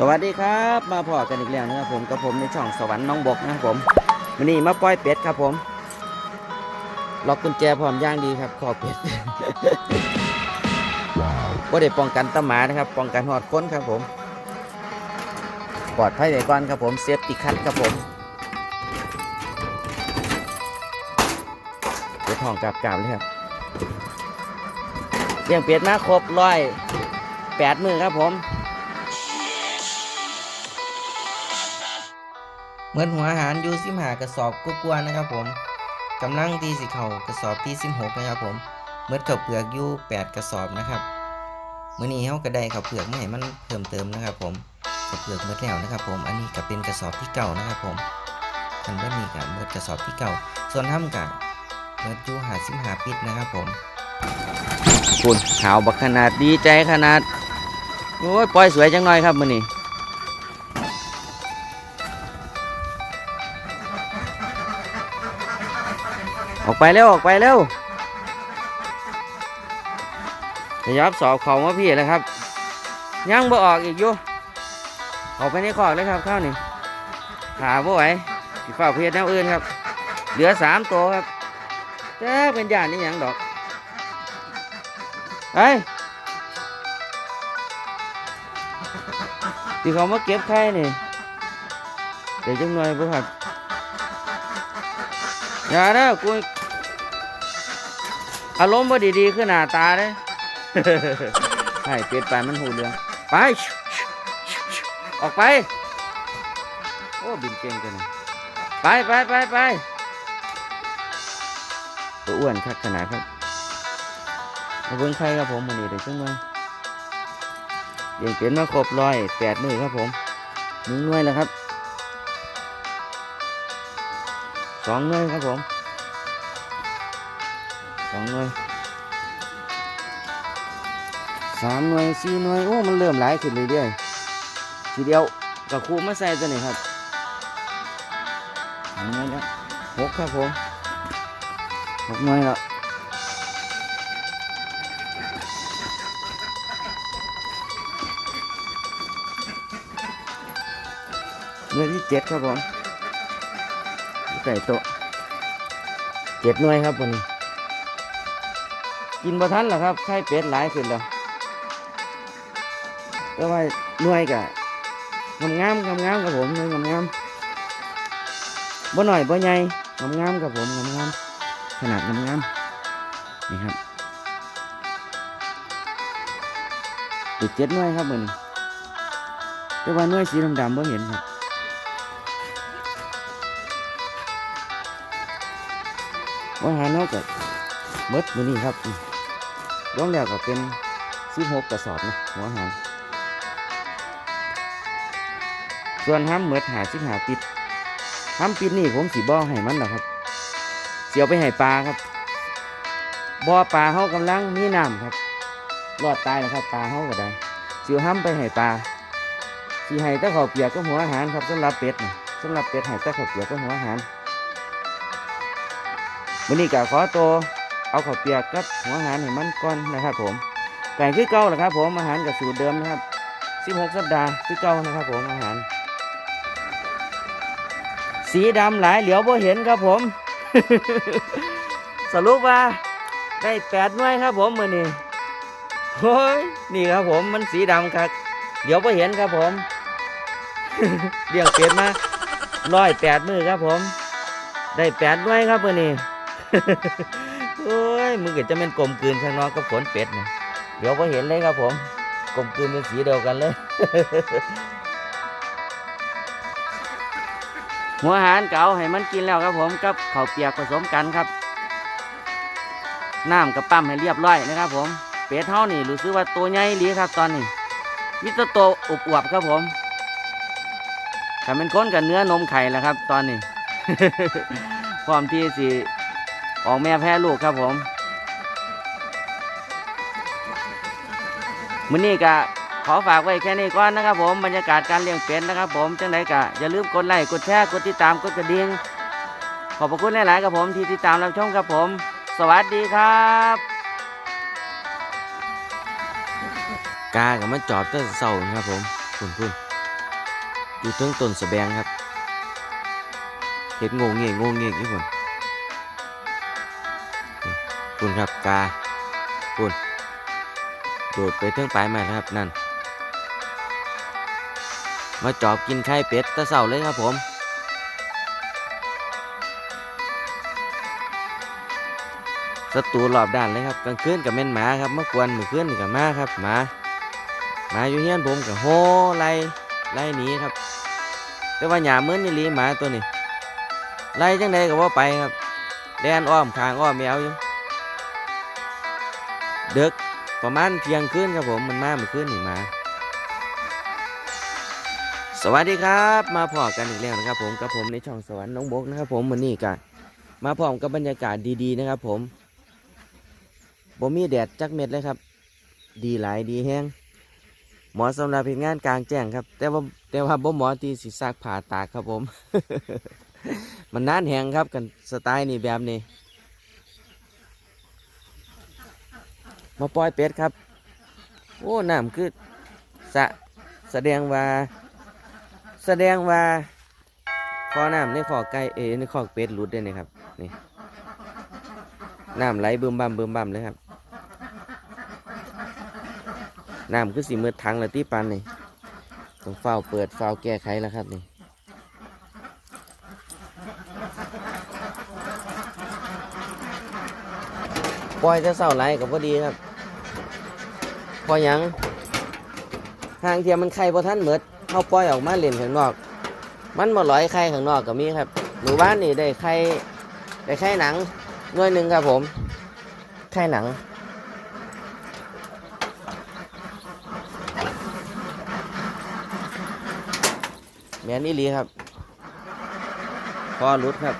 สวัสดีครับ มาพอกันอีกแล้วนะครับผมกับผมในช่องสวรรค์น้องบกนะครับผมวันนี้มาปล่อยเป็ดครับผมล็อกกุญแจพร้อมย่างดีครับขอเป็ดก็ได้ป้องกันตะหมานะครับ ป้องกันหอดค้นครับผมปลอดภัยไว้ก่อนครับผมเซฟตี้คัทครับผมเป็ดทองกราบกราบเลยครับเลี้ยงเป็ดมาครบร้อยแปดมือครับผม เหมือนหัวอาหารยู่สิมหากระสอบกกวๆนะครับผมกำลังตีสิเข่ากระสอบที่สิบหกนะครับผมเมื่อข้าเปลือกยูแปดกระสอบนะครับเมื่อนี้เขาก็ได้ข้าเปลือกไมาให้มันเพิ่มเติมนะครับผมข้าเปลือกเมื่อแล้วนะครับ ผมอันนี้ก็เป็นกระสอบที่เก่านะครับผมคันเมื่อนี้ก็เมื่อกระสอบที่เก่า ส่วนห้ำกับเมื่อยูหาสิมหาปิดนะครับผมคุณขาวบักขนาดดีใจขนาดโอ้ยปล่อยสวยจังหน่อยครับมื่อนี้ ออกไปเร็ว ออกไปเร็วจะยับสอบเขามาพี่แล้วครับ ยังบ่ออกอีกอยู่ออกไปในคอกเลยครับข้าวนี่ขาบ่ไหวสิฝ้าเพียรแนวอื่นครับ เหลือสามตัวครับจ้าเป็นย่านนี่ยังดอกไปที่เขามาเก็บไข่นี่เดี๋ยวจังหน่อยบ่ครับอย่าเด้อกู อารมณ์บ่ดีๆขึ้นหน้าตาเด้ให้เปลี่ยนไปมันหูเรื่องไป ออกไป โอ้บินเก่งกันนะไปไปไปไปตัวอ้วนคักขนาดครับมาเบิ่งใครครับผมมันนี่เดี๋ยวจังมาเลี้ยงเป็นมาครบร้อยแปดมือครับผมหนึ่งหน่วยแล้วครับสองหน่วยครับผม สองหน่วยสามหน่วยสี่หน่วยโอ้มันเริ่มหลายขึ้นเรื่อยๆทีเดียวกับครูมาใส่ตัวนี้ครับองหน่วยแล้วหกครับผมหกหน่วยแล้วหน่วยที่เจ็ดครับผมใส่โต๊ะเจ็ดหน่วยครับวันนี้ กินบ่ทันหรอครับไข่เป็ดหลายขึ้นแล้วแต่ว่าหน่วยกะงามงามงามงามครับผมหน่วยงามงามบ่หน่อยบ่ใหญ่งามงามครับผมงามงามขนาดงามงามนี่ครับติดเจ็ดหน่วยครับมันแต่ว่าหน่วยสีดำๆบ่เห็นครับอาหารนอกจากมดมือนี้ครับ รวมแล้วก็เป็นสิบหกกระสอบนะหัวอาหารส่วนห้ามเมดหาสิบหาปิดห้ามปิดนี่ผมสีบ่อให้มันนะครับ เสียวไปให้ปลาครับบ่อปลาเขากำลังมีน้ำครับรอดตายแล้วครับปลาเขาก็ได้เสียวห้ามไปให้ปลาสีให้ตะขาวเปียกก็หัวอาหารครับสำหรับเป็ดนะสำหรับเป็ดให้ตะขาวเปียกก็หัวอาหารวันนี้ก็ขอตัว เอาข้าวเปียกกับหัวอาหารให้มันก่อนนะครับ ผมไก่คือเก่าแหละครับ ผมอาหารกับสูตรเดิมนะครับ 16 สัปดาห์คือเก่านะครับ ผมอาหาร สีดำหลายเหลียวบ่เห็นครับผม สรุปว่าได้แปดหน่วยครับ ผมมือนี้โอ้ยนี่ครับผมมันสีดำครับเดี๋ยวบ่เห็นครับผมเรียกเปลี่ยนมาร้อยแปดมือครับผม ได้แปดหน่วยครับมือนี้ ยมึงก็จะเป็นกลมกลืนข้างนอกกับขนเป็ดนะเดี๋ยวพอเห็นเลยครับผมกลมกลืนเป็นสีเดียวกันเลยหัวหารเก่าให้มันกินแล้วครับผมกับข้าวเปียกผสมกันครับน้ำกับปั้มให้เรียบร้อยนะครับผมเป็ดเท่านี่รู้สึกว่าตัวใหญ่ดีครับ ตอนนี้มิตรโตวอวบครับผมถ้าเป็นก้นกับเนื้อนมไข่แล้วครับ ตอนนี้พร้อมที่สิออกแม่แพ้ลูกครับผม มื้อนี้ก็ขอฝากไว้แค่นี้ก่อนนะครับผมบรรยากาศการเลี้ยงเป็ดนะครับ ผมจังไดก็อย่าลืมกดไลค์กดแชร์กดติดตามกดกระดิ่งขอบพระคุณหลายๆครับผมที่ติดตามรับชมครับผม สวัสดีครับกากับมันจอบตั้งเสาครับผมคุณคุณอยู่เทิงต้นสะแบงครับเห็ดงงเงี้ยงงเงียงอยู่พุ่นปุ่นครับกาพุ่น โดดไปเทิงปลายไม้แล้วครับ นั่น มาจอบกินไข่เป็ดตะเสาเลยครับผม ศัตรูรอบด้านเลยครับกลางคืนกับแม่นหมาครับเมื่อกวนเมื่อคืนนี่กับมาครับหมาหมาอยู่เฮียนผมกับโหไล่ไล่หนีครับ แต่ว่าหยาเมื้นนี่ลีหมาตัวนี้ไล่จังใดก็ว่าไปครับแดนอ้อมคางอ้อมแมวอยู่เด็ก ประมาณเที่ยงคืนครับผมมันมาเมื่อคืนนี่มา สวัสดีครับ มาพอกันอีกแล้วนะครับผมกับผมในช่องสวรรค์น้องบกนะครับผมวันนี้กันมาพร้อมกับบรรยากาศดีๆนะครับ ผมบ่มีแดดจักเม็ดเลยครับ ดีหลายดีแห้งหมอสำหรับเหตุงานกลางแจ้งครับ แต่ว่าแต่ว่าบ่หมอที่สิซักผ่าตากครับผม มันนานแห้งครับกันสไตล์นี่แบบนี้ มาปล่อยเป็ดครับ โอ้น้ำคือสะแสดงว่า แสดงว่าพอน้ำในขอกไก่เอในขอเป็ดหลุดได้นี่ครับนี่น้ำไหลบึมบั่มบึมบั่มเลยครับน้ำคือสีมือถังและที่ปันนี่ต้องเฝ้าวเปิดเฝ้าวแก้ไขแล้วครับนี่ปล่อยจะเศร้าไหลกับพอดีครับ พอยังทางเทียมมันไข่พอท่านเหมิดเข้าปล่อยออกมาเล่นข้างนอก มันมาลอยไข่ข้างนอกก็มีครับหมู่บ้านนี่ได้ไข่ได้ไข่หนังหน่วยหนึ่งครับผมไข่หนังแมนอีลีครับพอหลุดครับ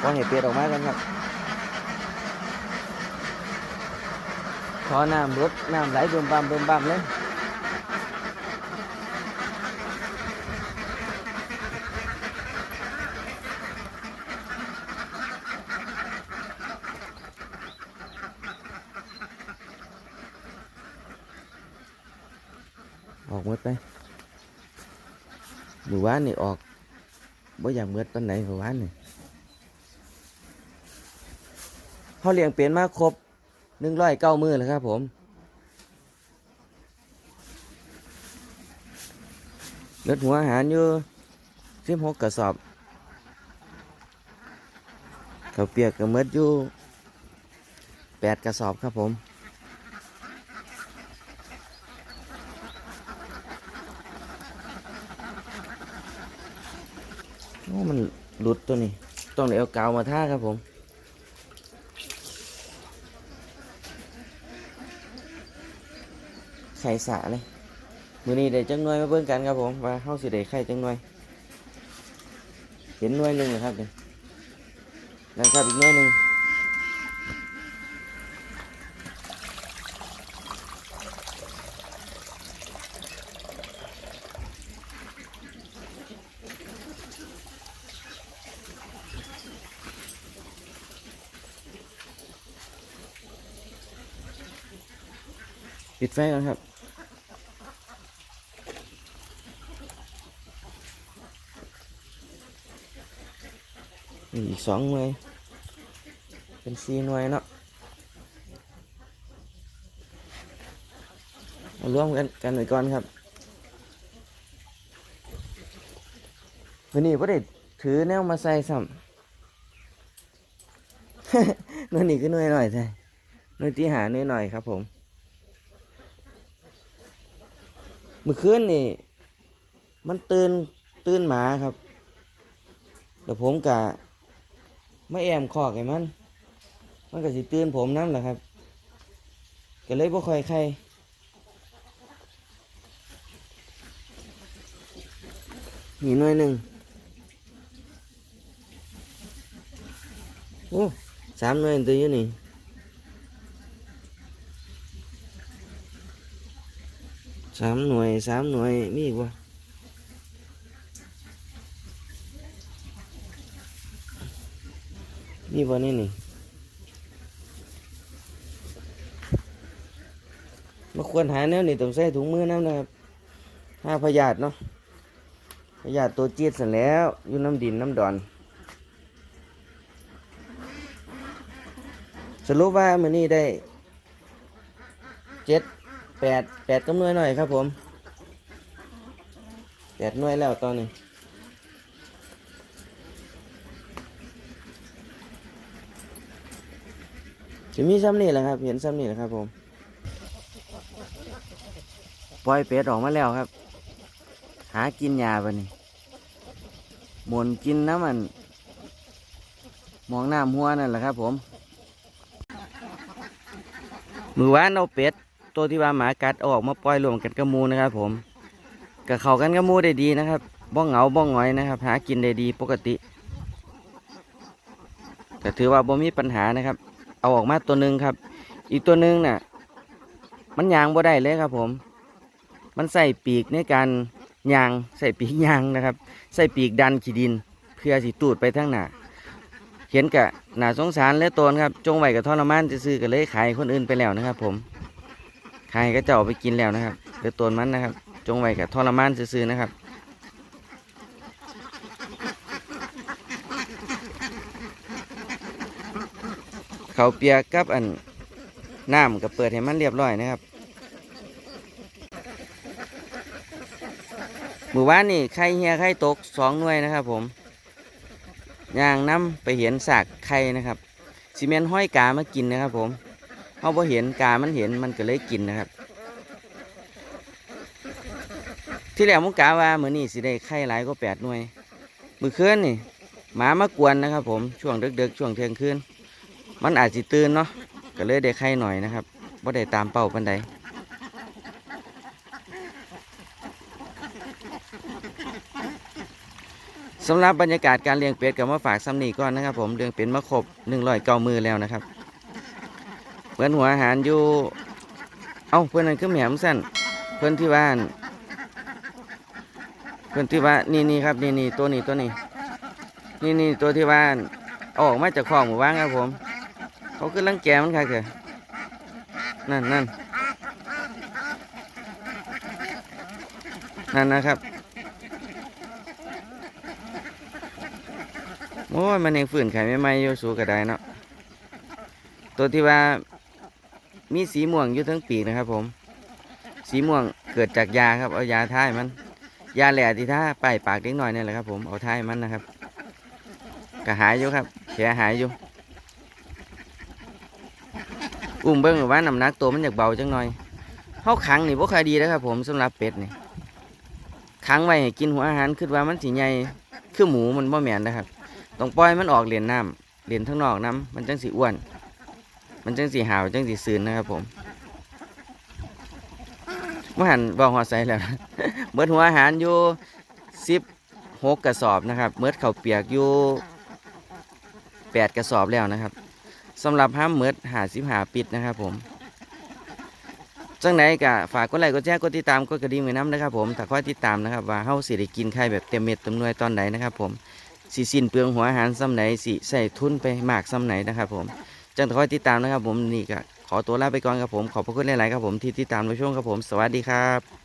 พอเห็ดเป็ดออกมากันครับ พอน้ำรดน้ำไหลเบิ่มบามเบิ่มบามเลยออกหมดไปหมู่บ้านนี่ออกบ่อยากเมืดปานไหนหมู่บ้านนี่เขาเลี้ยงเป็นมาครบ หนึ่งร้อยเก้ามือแล้วครับผมเลือดหัวอาหารอยู่สิบหกกระสอบเขาวเปียกกับเมืดอยู่แปดกระสอบครับผมโอ้มันหลุดตัวนี้ ต้องเอากาวมาท่าครับผม ไข่สะเลยมือนี้ได้จังหน่วยมาเบิ่งกันครับผมว่าเฮาสิได้ไข่จังหน่วยเห็นหน่วยหนึ่งนะครับนี่นั่นครับอีกหน่วยหนึ่งปิดไฟก่อนครับ นี่อีก สองหน่วย เป็นสี่หน่วยเนาะมารวมกันกันไว้ก่อนครับวันนี้พ่ได้ถือแนวมาใส่ซ้ำหน่วยนี้ก็หน่วยหน่อยใช่หน่วยที่หาหน่วยหน่อยครับผมเมื่อคืนนี่ มันตื่นตื่นหมาครับ แล้วผมกะ ไม่แอมคอกไอ้มัน มันก็สิตื่นผมน้ำแหละครับ ก็เลยบ่ค่อยใครมีหน่วยหนึ่งโอ้สามหน่วยตัวอยู่นี่สามหน่วยสามหน่วยมีอีกวะ มีบ่นี่นี่มาควรหาแนวนี่ต้องใส่ถุงมือน้ำนะครับห้าพยาธิเนาะพยาธิตัวจี๊ดเสร็จแล้วอยู่น้ำดินน้ำดอน สรุปว่ามือนี้ได้เจ็ดแปดแปดกำนวยหน่อยครับผมแปดหน่วยแล้วตอนนี้ จะมีซ้ำนี่แหละครับ เห็นซ้ำนี่แหละครับ ผมปล่อยเป็ดออกมาแล้วครับ หากินยาบะนี่หมุนกินน้ำมัน มองน้ำหัวนั่นแหละครับ ผม มือวานเอาเป็ดตัวที่ว่าหมากัดออกมาปล่อยรวมกันกับหมูนะครับ ผมกับเขากันกับหมูได้ดีนะครับบ้องเหงาบ้องหงอยนะครับ หากินได้ดีปกติก็ถือว่าบ่มีปัญหานะครับ เอาออกมาตัวหนึ่งครับ อีกตัวหนึ่งน่ะ มันยางบ่ได้เลยครับ ผม มันใส่ปีกในการยางใส่ปีกยางนะครับ ใส่ปีกดันขีดิน เพื่อสิตูดไปทางหน้าเห็นกะหนาสงสารเลยตนครับ จงไว้กับทรมานจะซื้อๆกันเลยขายคนอื่นไปแล้วนะครับ ผมขายก็จะเอาไปกินแล้วนะครับเหลือตนมันนะครับ จงไว้กับทรมานซื้อๆนะครับ เขาเปียกกับอันน้ำก็เปิดให้มันเรียบร้อยนะครับหมู่บ้านนี่ไข่เฮียไข่ตกสองหน่วยนะครับผมย่างน้ำไปเห็นสากไข่นะครับซีเมนต์ห้อยกามากินนะครับผมเขาพอเห็นกามันเห็นมันก็เลยกินนะครับ ที่แรกมุกกาว่าเหมือนนี่สิได้ไข่หลายก็แปดหน่วย มือคืนนี่หมามากวนนะครับผมช่วงดึกๆช่วงเที่ยงคืน มันอาจจะตื่นเนาะก็เลยได้ไข่หน่อยนะครับว่าได้ตามเป้าปันใดสำหรับบรรยากาศการเลี้ยงเป็ดกับมาฝากซ้ำนี่ก่อนนะครับ ผมเลี้ยงเป็ดมาครบหนึ่งร้อยเก้ามือแล้วนะครับเพื่อนหัวอาหารอยู่ เอ้าเพื่อนนั่นคือแหมมสั้นเพื่อนที่บ้าน เพื่อนที่ว่านี่นี่ครับนี่นี่ตัวนี้ตัวนี้ นี่นี่ตัวที่บ้านอออกมาจากคลองหมู่บ้านครับผม เขาคือลังแกมันค่ะเถอะนั่นนั่นนั่นนะครับ โอ้ยมันยังฝืนไข่ไม่ไหมอยู่สูกระไดเนาะ ตัวที่ว่ามีสีม่วงอยู่ทั้งปีกนะครับผม สีม่วงเกิดจากยาครับ เอายาท่ายมัน ยาแหล่ที่ท่าป้ายปากเล็กน้อยนี่แหละครับผม เอาท่ายมันนะครับ ก็หายอยู่ครับแผลหายอยู่ อุ้มเบิ้งว่าน้ำหนักตัวมันอยากเบาจังหน่อยเขาขังนี่บ่ค่อยดีนะครับผมสำหรับเป็ดนี่ขังไว้กินหัวอาหารคิดว่ามันสิใหญ่คือหมูมันบ่แมนนะครับต้องปล่อยมันออกเลียนน้ำเลียนทั้งนอกน้ำมันจังสิอ้วน มันจังสิหาวจังสิซืนนะครับผมเมื่อหันบอกหัวใสแล้วนะเบิดหัวอาหารอยู่สิบหกกระสอบนะครับเมิดข้าเปียกอยู่แปดกระสอบแล้วนะครับ สำหรับห้ามเมิดหาสิบหาปิดนะครับผมจังไหนกะฝากกดไลค์กดแชร์กดติดตามกดกระดิ่งไว้น้ำนะครับผมถ้าคอยติดตามนะครับว่าเฮาสิได้กินไข่แบบเต็มเม็ดเต็มหน่วยตอนไหนนะครับผมสิสิ้นเปลืองหัวอาหารซ้ำไหนสิใส่ทุนไปมากซ้ำไหนนะครับผมจังถ้าคอยติดตามนะครับผมนี่ก็ขอตัวลาไปก่อนครับผมขอบพระคุณหลายๆครับผมที่ติดตามในช่วงครับผม สวัสดีครับ